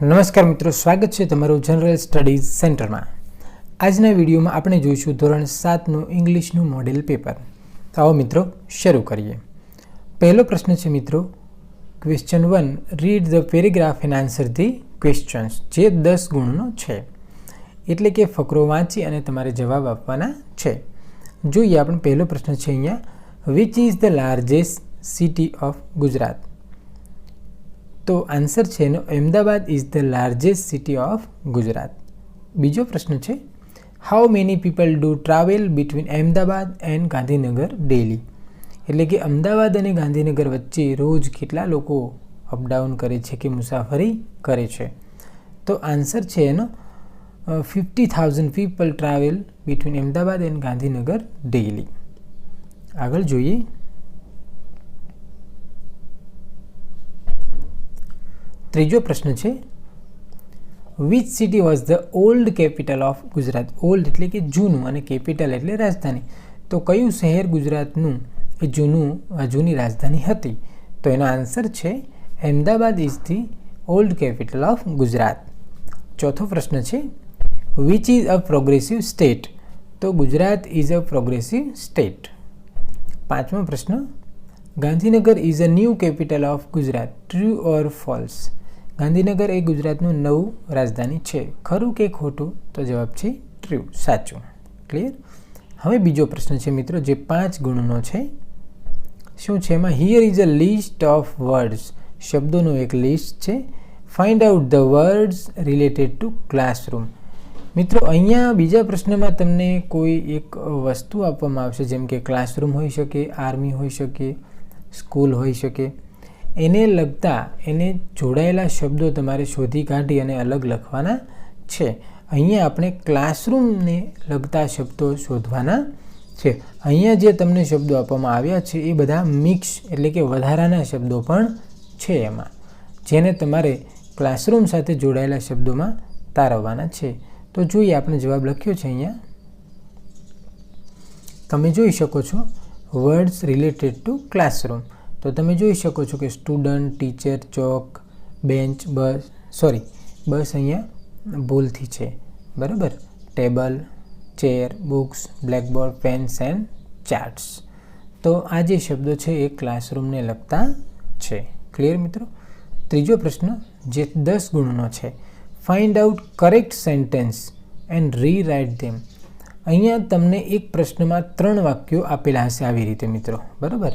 નમસ્કાર મિત્રો, સ્વાગત છે તમારું જનરલ સ્ટડીઝ સેન્ટરમાં આજના વિડીયોમાં આપણે જોઈશું ધોરણ સાતનું ઇંગ્લિશનું મોડેલ પેપર. તો આવો મિત્રો, શરૂ કરીએ. પહેલો પ્રશ્ન છે મિત્રો question one read the paragraph and answer the questions જે દસ ગુણનો છે. એટલે કે ફકરો વાંચી અને તમારે જવાબ આપવાના છે. જોઈએ આપણે પહેલો પ્રશ્ન છે અહીંયા. Which is the largest city of Gujarat તો આન્સર છે એનો Ahmedabad is the largest city of Gujarat. બીજો પ્રશ્ન છે how many people do travel between Ahmedabad and Gandhinagar daily એટલે કે અમદાવાદ અને ગાંધીનગર વચ્ચે રોજ કેટલા લોકો અપડાઉન કરે છે કે મુસાફરી કરે છે? તો આન્સર છે એનો fifty thousand people travel between Ahmedabad and Gandhinagar daily આગળ જોઈએ ત્રીજો પ્રશ્ન છે which city was the old capital of Gujarat? Old એટલે કે જૂનું અને કેપિટલ એટલે રાજધાની. તો કયું શહેર ગુજરાતનું એ જૂનું જૂની રાજધાની હતી? તો એનો આન્સર છે, Ahmedabad is the old capital of Gujarat. ચોથો પ્રશ્ન છે which is a progressive state તો Gujarat is a progressive state પાંચમો પ્રશ્ન Gandhinagar is a new capital of Gujarat. True or false Gandhinagar એ ગુજરાતનું નવું રાજધાની છે. ખરું કે ખોટું? તો જવાબ છે ટ્રુ સાચું. ક્લિયર હવે બીજો પ્રશ્ન છે મિત્રો, જે પાંચ ગુણનો છે, શું છે એમાં? Here is a list of words શબ્દોનું એક લિસ્ટ છે. Find out the words related to classroom મિત્રો, અહીંયા બીજા પ્રશ્નમાં તમને કોઈ એક વસ્તુ આપવામાં આવશે, જેમ કે ક્લાસરૂમ હોઈ શકે આર્મી હોઈ શકે સ્કૂલ હોઈ શકે. એને લગતા એને જોડાયેલા શબ્દો તમારે શોધી કાઢી અને અલગ લખવાના છે. અહીંયા આપણે ક્લાસરૂમને લગતા શબ્દો શોધવાના છે. અહીંયા જે તમને શબ્દો આપવામાં આવ્યા છે, એ બધા મિક્સ એટલે કે વધારાના શબ્દો પણ છે એમાં. જેને તમારે ક્લાસરૂમ સાથે જોડાયેલા શબ્દોમાં તારવવાના છે. તો જોઈએ આપણે જવાબ લખ્યો છે અહીંયા. તમે જોઈ શકો છો વર્ડ્સ રિલેટેડ ટુ ક્લાસરૂમ તો તમે જોઈ શકો છો કે student, teacher, chalk, bench, bus, sorry, bus અહીંયા ભૂલથી છે. બરાબર? Table, chair, books, blackboard, pens and charts. તો આ જે શબ્દો છે એ ક્લાસરૂમને લગતા છે. ક્લિયર મિત્રો? ત્રીજો પ્રશ્ન, જે દસ ગુણનો છે find out correct sentence and rewrite them અહીંયા તમને એક પ્રશ્નમાં ત્રણ વાક્યો આપેલા હશે આવી રીતે મિત્રો. બરાબર?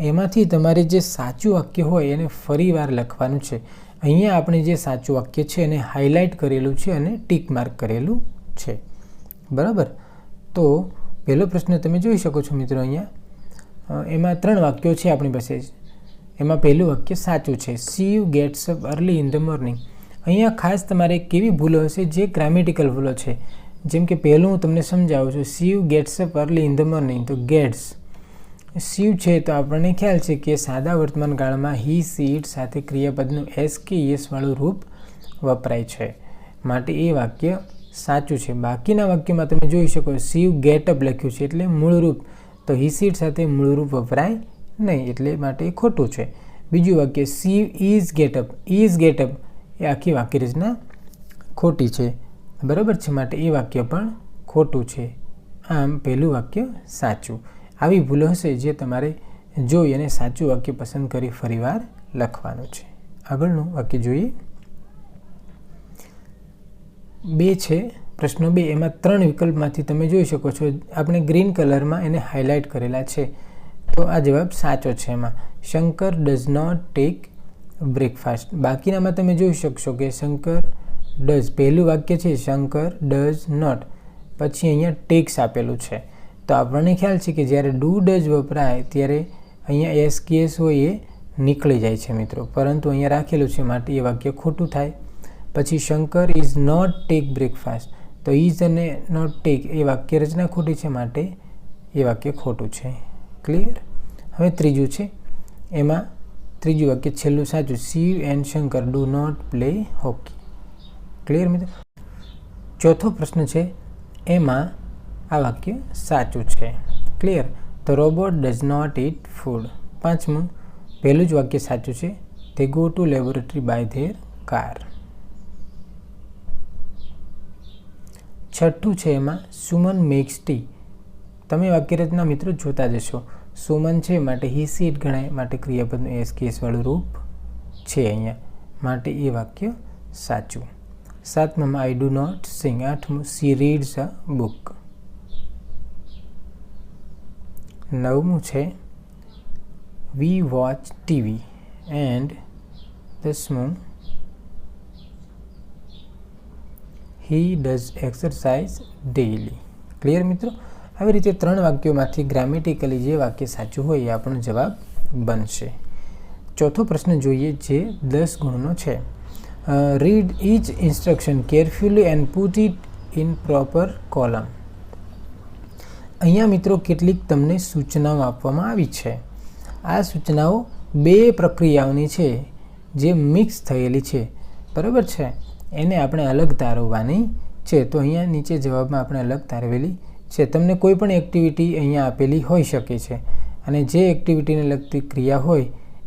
એમાંથી તમારે જે સાચું વાક્ય હોય એને ફરીવાર લખવાનું છે. અહીંયા આપણે જે સાચું વાક્ય છે એને હાઇલાઇટ કરેલું છે અને ટીક માર્ક કરેલું છે. બરાબર? તો પહેલો પ્રશ્ન તમે જોઈ શકો છો મિત્રો અહીંયા. એમાં ત્રણ વાક્યો છે આપણી પાસે. એમાં પહેલું વાક્ય સાચું છે. C you gets up early in the morning અહીંયા ખાસ તમારે કેવી ભૂલો હશે જે ગ્રામેટિકલ ભૂલો છે. જેમ કે પહેલું હું તમને સમજાવું છું. C you gets up early in the morning તો ગેટ્સ શિવ છે તો આપણને ખ્યાલ છે કે સાદા વર્તમાન કાળમાં હી સીટ સાથે ક્રિયાપદનું એસ, કે યસવાળું રૂપ વપરાય છે. માટે એ વાક્ય સાચું છે. બાકીના વાક્યમાં તમે જોઈ શકો શિવ ગેટઅપ લખ્યું છે એટલે મૂળરૂપ. તો હી સીટ સાથે મૂળરૂપ વપરાય નહીં એટલે માટે એ ખોટું છે. બીજું વાક્ય Shiv is get up is get up એ આખી વાક્ય રચના ખોટી છે. બરાબર છે? માટે એ વાક્ય પણ ખોટું છે. આમ પહેલું વાક્ય સાચું. આવી ભૂલો હશે જે તમારે જોઈ અને સાચું વાક્ય પસંદ કરી ફરીવાર લખવાનું છે. આગળનું વાક્ય જોઈએ. બે છે. પ્રશ્નો બે. એમાં ત્રણ વિકલ્પમાંથી તમે જોઈ શકો છો. આપણે ગ્રીન કલરમાં એને હાઇલાઇટ કરેલા છે. તો આ જવાબ સાચો છે એમાં. Shankar does not take breakfast બાકીનામાં તમે જોઈ શકશો કે શંકર ડઝ પહેલું વાક્ય છે, શંકર ડઝ નોટ પછી અહીંયા ટેક્સ આપેલું છે. તો આપણને ખ્યાલ છે કે જ્યારે ડુ જ વપરાય ત્યારે અહીંયા એસ કેસ હોય એ નીકળી જાય છે મિત્રો. પરંતુ અહીંયા રાખેલું છે માટે એ વાક્ય ખોટું થાય. પછી Shankar is not take breakfast તો ઇઝ અને નોટ ટેક એ વાક્ય રચના ખોટી છે માટે એ વાક્ય ખોટું છે. ક્લિયર હવે ત્રીજું છે. એમાં ત્રીજું વાક્ય છેલ્લું સાચું. Shiv and Shankar do not play hockey clear મિત્રો? ચોથો પ્રશ્ન છે. એમાં આ વાક્ય સાચું છે. Clear the robot does not eat food પાંચમું, પહેલું જ વાક્ય સાચું છે. They go to laboratory by their car છઠ્ઠું છે એમાં સુમન મેક્સ ટી તમે વાક્યરચના મિત્રો જોતા જશો સુમન છે, માટે હી સીટ ગણાય, માટે ક્રિયાપદનું એસ કેસવાળું રૂપ છે અહીંયા. માટે એ વાક્ય સાચું. સાતમામાં આઈ ડુ નોટ સિંગ આઠમું સી રીડ્સ અ બુક નવમું છે વી વોચ ટીવી એન્ડ દસમું he does exercise daily clear મિત્રો? આવી રીતે ત્રણ વાક્યોમાંથી ગ્રામેટિકલી જે વાક્ય સાચું હોય એ આપણો જવાબ બનશે. ચોથો પ્રશ્ન જોઈએ જે દસ ગુણનો છે. Read each instruction carefully and put it in proper column અહીંયા મિત્રો કેટલીક તમને સૂચનાઓ આપવામાં આવી છે. આ સૂચનાઓ બે પ્રક્રિયાઓની છે, જે મિક્સ થયેલી છે. બરાબર છે? એને આપણે અલગ તારવવાની છે. તો અહીંયા નીચે જવાબમાં આપણે અલગ તારવેલી છે. તમને કોઈ પણ એક્ટિવિટી અહીંયા આપેલી હોઈ શકે છે. અને જે એક્ટિવિટીને લગતી ક્રિયા હોય,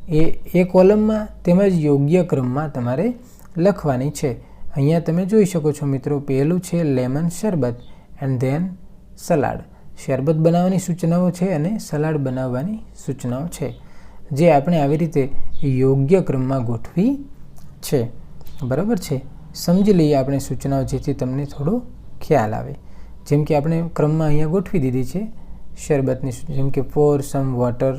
એ એ કોલમમાં તેમજ યોગ્ય ક્રમમાં તમારે લખવાની છે. અહીંયા તમે જોઈ શકો છો મિત્રો, પહેલું છે લેમન શરબત એન્ડ ધેન સલાડ શરબત બનાવવાની સૂચનાઓ છે અને સલાડ બનાવવાની સૂચનાઓ છે, જે આપણે આવી રીતે યોગ્ય ક્રમમાં ગોઠવી છે. બરાબર છે? સમજી લઈએ આપણે સૂચનાઓ, જેથી તમને થોડો ખ્યાલ આવે. જેમ કે આપણે ક્રમમાં અહીંયા ગોઠવી દીધી છે શરબતની જેમ કે pour some water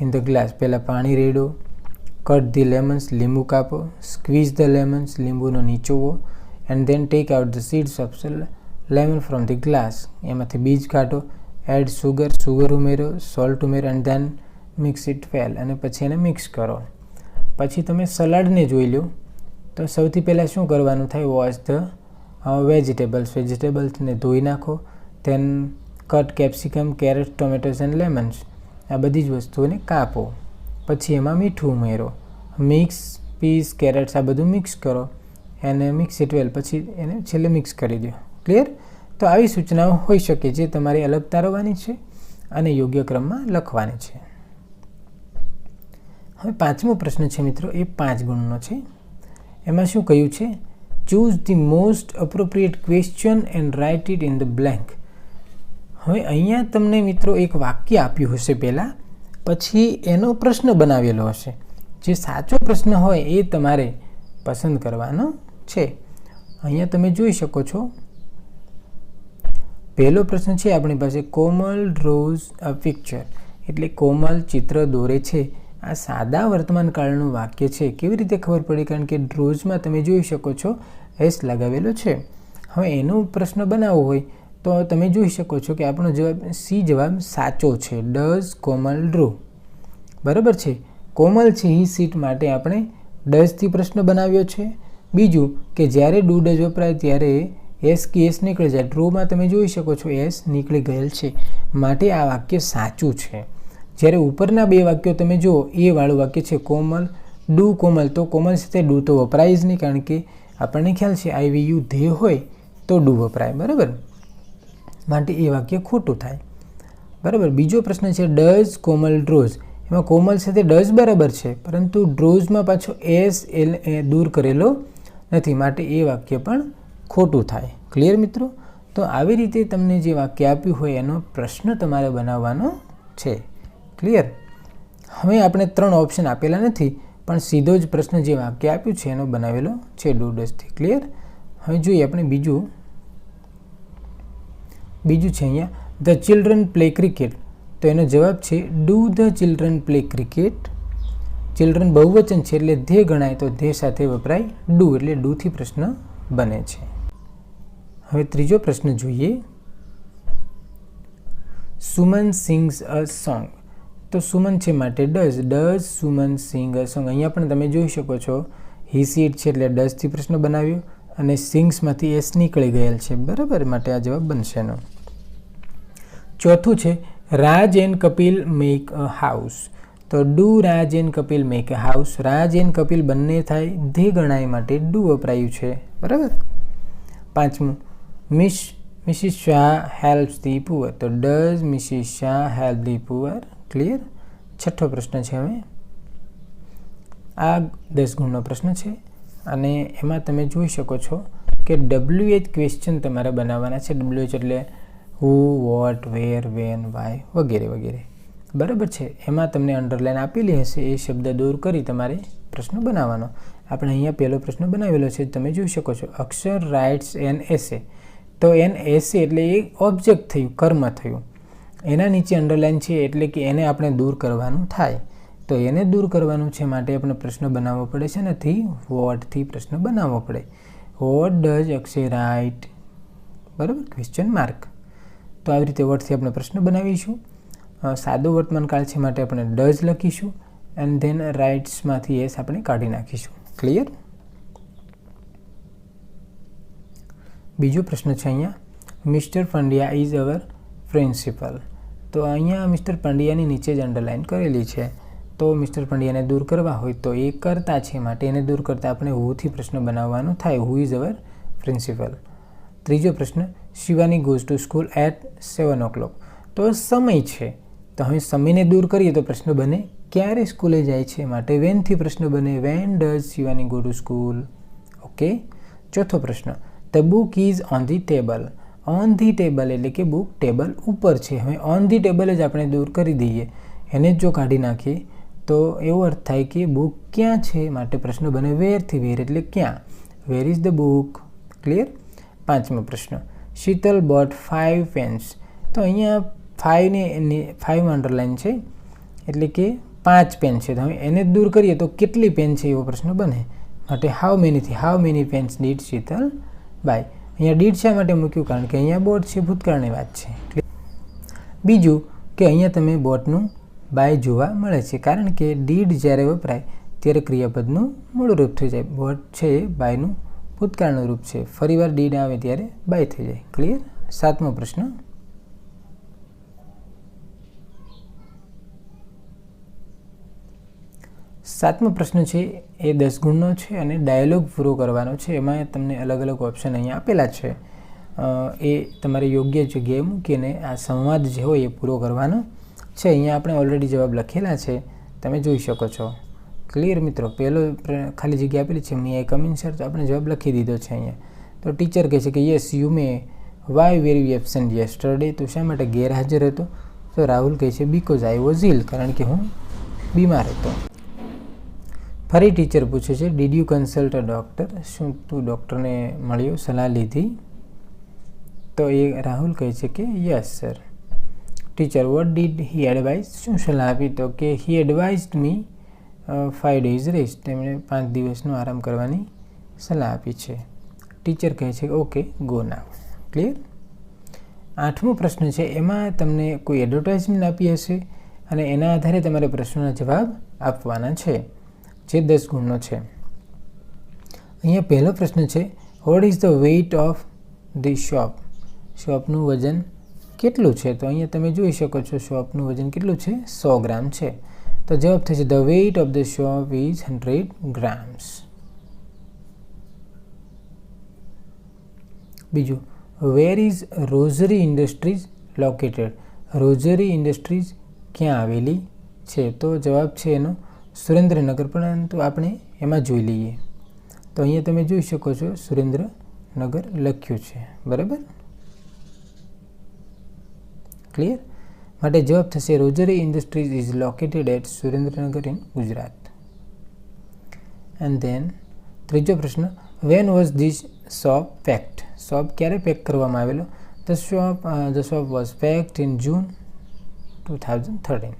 in the glass પહેલાં પાણી રેડો કટ ધી લેમન્સ લીંબુ કાપો સ્ક્વીઝ ધ લેમન્સ લીંબુનો નીચોવો and then take out the seeds of lemon from the glass એમાંથી બીજ કાઢો એડ સુગર સુગર ઉમેરો સોલ્ટ ઉમેરો and then mix it well અને પછી એને મિક્સ કરો. પછી તમે સલાડને જોઈ લો. તો સૌથી પહેલાં શું કરવાનું થાય? વોશ ધ વેજીટેબલ્સ વેજીટેબલ્સને ધોઈ નાખો. Then cut capsicum carrot tomatoes and lemons આ બધી જ વસ્તુઓને કાપો. પછી એમાં મીઠું ઉમેરો. મિક્સ પીસ કેરેટ્સ આ બધું મિક્સ કરો. એને મિક્સ ઇટ વેલ પછી એને છેલ્લે મિક્સ કરી દો. ક્લિયર તો આવી સૂચનાઓ હોઈ શકે જે તમારે અલગ તારવવાની છે અને યોગ્ય ક્રમમાં લખવાની છે. હવે પાંચમો પ્રશ્ન છે મિત્રો, એ પાંચ ગુણનો છે. એમાં શું કહ્યું છે? Choose the most appropriate question and write it in the blank હવે અહીંયા તમને મિત્રો એક વાક્ય આપ્યું હશે પહેલાં, પછી એનો પ્રશ્ન બનાવેલો હશે. જે સાચો પ્રશ્ન હોય એ તમારે પસંદ કરવાનો છે. અહીંયા તમે જોઈ શકો છો પહેલો પ્રશ્ન છે આપણી પાસે કોમલ ડ્રોઝ અ, પિક્ચર. એટલે કોમલ ચિત્ર દોરે છે. આ સાદા વર્તમાન કાળનું વાક્ય છે. કેવી રીતે ખબર પડી? કારણ કે ડ્રોઝમાં તમે જોઈ શકો છો, એસ લગાવેલો છે. હવે એનો પ્રશ્ન બનાવવો હોય, તો તમે જોઈ શકો છો કે આપણો જવાબ, સી જવાબ સાચો છે. Does Komal draw. બરાબર છે? કોમલ છે એ સીટ માટે આપણે ડઝથી પ્રશ્ન બનાવ્યો છે. બીજું કે જ્યારે ડુ ડઝ વપરાય ત્યારે એસ કે એસ નીકળી જાય ડ્રોમાં તમે જોઈ શકો છો એસ નીકળી ગયેલ છે. માટે આ વાક્ય સાચું છે. જ્યારે ઉપરના બે વાક્યો તમે જુઓ, એ વાળું વાક્ય છે કોમલ, ડુ કોમલ. તો કોમલ સાથે ડુ તો વપરાય જ નહીં, કારણ કે આપણને ખ્યાલ છે આઈ વી યુ ધે હોય તો ડુ વપરાય. બરાબર? માટે એ વાક્ય ખોટું થાય. બરાબર? બીજો પ્રશ્ન છે ડઝ કોમલ ડ્રોઝ? એમાં કોમલ સાથે ડઝ બરાબર છે, પરંતુ ડ્રોઝમાં પાછો એસ એલ, એ દૂર કરેલો નથી. માટે એ વાક્ય પણ ખોટું થાય. ક્લિયર મિત્રો? તો આવી રીતે તમને જે વાક્ય આપ્યું હોય એનો પ્રશ્ન તમારે બનાવવાનો છે. ક્લિયર હવે આપણે ત્રણ ઓપ્શન આપેલા નથી, પણ સીધો જ પ્રશ્ન જે વાક્ય આપ્યું છે એનો બનાવેલો છે ડૂડસથી ક્લિયર હવે જોઈએ આપણે બીજું. બીજું છે અહીંયા ધ ચિલ્ડ્રન પ્લે ક્રિકેટ તો એનો જવાબ છે do the children play cricket children બહુવચન છે એટલે ધ્યેય ગણાય તો ધે સાથે વપરાય ડુ એટલે ડુથી પ્રશ્ન બને છે. હવે ત્રીજો પ્રશ્ન જોઈએ. સુમન સિંગ્સ અ સોંગ તો સુમન છે માટે does does Suman sing a song અહીંયા પણ તમે જોઈ શકો છો હી સીટ છે એટલે ડઝથી પ્રશ્ન બનાવ્યો અને સિંગ્સમાંથી એસ નીકળી ગયેલ છે. બરાબર? માટે આ જવાબ બનશે એનો. ચોથું છે, Raj and Kapil make a house તો do Raj and Kapil make a house Raj and Kapil બંને થાય ધે ગણાય માટે ડુ વપરાયું છે. બરાબર? પાંચમું miss Mrs. Shah helps the poor. તો does Mrs. Shah help the poor? Clear છઠ્ઠો પ્રશ્ન છે હવે. આ દસ ગુણનો પ્રશ્ન છે. અને એમાં તમે જોઈ શકો છો કે ડબલ્યુ એચ ક્વેશ્ચન તમારે બનાવવાના છે. ડબલ્યુ એચ એટલે who what where when why વગેરે વગેરે. બરાબર છે? એમાં તમને અંડરલાઇન આપેલી હશે. એ શબ્દ દૂર કરી તમારે પ્રશ્ન બનાવવાનો. આપણે અહીંયા પહેલો પ્રશ્ન બનાવેલો છે. તમે જોઈ શકો છો. અક્ષર રાઇટ્સ એન એસે તો એન એસી એટલે એ ઓબ્જેક્ટ થયું, કર્મ થયું. એના નીચે અંડરલાઇન છે એટલે કે એને આપણે દૂર કરવાનું થાય. તો એને દૂર કરવાનું છે માટે આપણે પ્રશ્ન બનાવવો પડે છે નથી વોટથી પ્રશ્ન બનાવવો પડે. વોટ ડઝ અક્ષય રાઇટ બરાબર? ક્વેશ્ચન માર્ક તો આવી રીતે વર્ડથી આપણે પ્રશ્ન બનાવીશું. સાદો વર્તમાનકાળ છે માટે આપણે ડઝ લખીશું. એન્ડ ધેન રાઇટ્સમાંથી એસ આપણે કાઢી નાખીશું. ક્લિયર બીજો પ્રશ્ન છે અહીંયા. Mister Pandya is our principal. તો અહીંયા મિસ્ટર પંડ્યાની નીચે જ અંડરલાઇન કરેલી છે. તો મિસ્ટર પંડ્યાને દૂર કરવા હોય તો એ કરતા છે માટે એને દૂર કરતાં આપણે હુથી પ્રશ્ન બનાવવાનો થાય. હુ ઇઝ અવર પ્રિન્સિપલ ત્રીજો પ્રશ્ન, Shivani goes to school at seven o'clock તો સમય છે. તો હવે સમયને દૂર કરીએ તો પ્રશ્ન બને ક્યારે સ્કૂલે જાય છે માટે? વેનથી પ્રશ્ન બને? When does Shivani go to school okay ચોથો પ્રશ્ન the book is on the table on the table એટલે કે બુક ટેબલ ઉપર છે. હવે ઓન ધી ટેબલ જ આપણે દૂર કરી દઈએ. એને જ જો કાઢી નાખીએ, તો એવો અર્થ થાય કે બુક ક્યાં છે માટે પ્રશ્ન બને. વેરથી વેર એટલે ક્યાં? Where is the book clear પાંચમો પ્રશ્ન. શીતલ બોટ ફાઇવ પેન્સ તો અહીંયા ફાઇવને ફાઇવ અંડરલાઇન છે. એટલે કે પાંચ પેન છે. તો હવે એને દૂર કરીએ તો કેટલી પેન છે એવો પ્રશ્ન બને. માટે how મેનીથી how many pens did Sheetal buy. અહીંયા ડીડ શા માટે મૂક્યું? કારણ કે અહીંયા બોટ છે, ભૂતકાળની વાત છે. બીજું કે અહીંયા તમે બોટનું બાય જોવા મળે છે. કારણ કે ડીડ જ્યારે વપરાય, ત્યારે ક્રિયાપદનું મૂળ રૂપ થઈ જાય. બોટ છે એ બાયનું ભૂતકાળનું રૂપ છે. ફરીવાર ડીડ આવે ત્યારે બાય થઈ જાય. ક્લિયર સાતમો પ્રશ્ન. સાતમો પ્રશ્ન છે, એ દસ ગુણનો છે અને ડાયલોગ પૂરો કરવાનો છે. એમાં તમને અલગ અલગ ઓપ્શન અહીંયા આપેલા છે. એ તમારે યોગ્ય જગ્યાએ મૂકીને આ સંવાદ જે હોય એ પૂરો કરવાનો છે. અહીંયા આપણે ઓલરેડી જવાબ લખેલા છે. તમે જોઈ શકો છો. ક્લિયર મિત્રો? પહેલો ખાલી જગ્યા આપેલી છે. મેં કમિંગ સર તો આપણે જવાબ લખી દીધો છે અહીંયા. તો ટીચર કહે છે કે yes you may why were you absent yesterday તો શા માટે ગેરહાજર હતો? તો રાહુલ કહે છે બીકોઝ આઈ વોઝ ઇલ કારણ કે હું બીમાર હતો. ફરી ટીચર પૂછે છે did you consult a doctor શું તું ડૉક્ટરને મળ્યો, સલાહ લીધી? તો એ રાહુલ કહે છે કે yes sir teacher what did he advise શું સલાહ આપી? તો કે he advised me five days rest તેમણે પાંચ દિવસનો આરામ કરવાની સલાહ આપી છે. ટીચર કહે છે ઓકે ગો ના ક્લિયર આઠમો પ્રશ્ન છે, એમાં તમને કોઈ એડવર્ટાઇઝમેન્ટ આપી હશે? અને એના આધારે તમારે પ્રશ્નોના જવાબ આપવાના છે. જે દસ ગુણનો છે. અહીંયા પહેલો પ્રશ્ન છે what is the weight of the soap શોપનું વજન કેટલું છે? તો અહીંયા તમે જોઈ શકો છો, શોપનું વજન કેટલું છે? સો ગ્રામ છે. તો જવાબ થશે the weight of the soap is hundred grams બીજું where is Rosary Industries located Rosary Industries ક્યાં આવેલી છે? તો જવાબ છે એનો સુરેન્દ્રનગર પરંતુ આપણે એમાં જોઈ લઈએ. તો અહીંયા તમે જોઈ શકો છો સુરેન્દ્રનગર લખ્યું છે. બરાબર? ક્લિયર માટે જવાબ થશે Rosary Industries is located at Surendranagar in Gujarat. And then ત્રીજો પ્રશ્ન when was this soap packed soap ક્યારે પેક કરવામાં આવેલો? The soap the soap was packed in June two thousand thirteen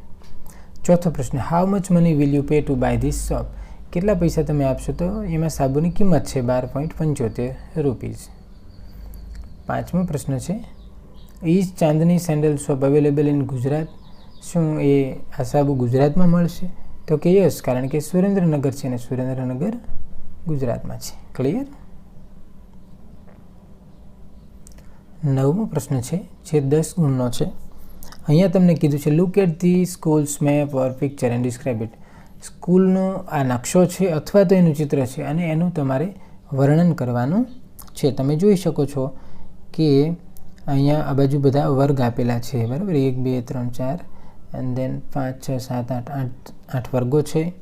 ચોથો પ્રશ્ન how much money will you pay to buy this soap કેટલા પૈસા તમે આપશો તો એમાં સાબુની કિંમત છે બાર પોઈન્ટ પંચોતેર રૂપીઝ. પાંચમો પ્રશ્ન છે is Chandni sandal soap available in Gujarat? શું એ આ સાબુ ગુજરાતમાં મળશે? તો કે યસ કારણ કે સુરેન્દ્રનગર છે અને સુરેન્દ્રનગર ગુજરાતમાં છે. ક્લિયર નવમો પ્રશ્ન છે, જે દસ ગુણનો છે અહીંયા તમને કીધું છે look at the schools map or picture and describe it સ્કૂલનો આ નકશો છે અથવા તો એનું ચિત્ર છે અને એનું તમારે વર્ણન કરવાનું છે. તમે જોઈ શકો છો કે અહીંયા આ બાજુ બધા વર્ગ આપેલા છે, બરાબર? એક, બે, ત્રણ, ચાર એન્ડ દેન પાંચ, છ, સાત, આઠ આઠ આઠ વર્ગો છે.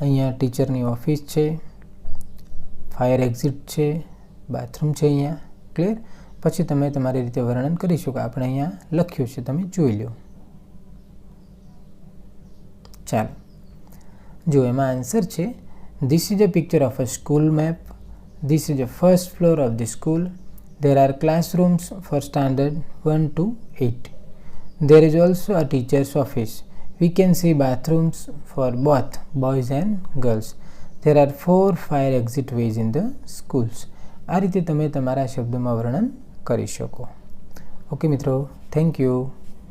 અહીંયા ટીચરની ઓફિસ છે, ફાયર એક્ઝિટ છે, બાથરૂમ છે અહીંયા. ક્લિયર પછી તમે તમારી રીતે વર્ણન કરી શકો. આપણે અહીંયા લખ્યું છે, તમે જોઈ લો. ચાલો. જો એમાં આન્સર છે this is a picture of a school map this is a first floor of the school there are classrooms for standard one two at there is also a teachers office we can see bathrooms for both boys and girls. There are four fire exit ways in the schools. આ રીતે તમે તમારા શબ્દોમાં વર્ણન કરી શકો. Okay મિત્રો thank you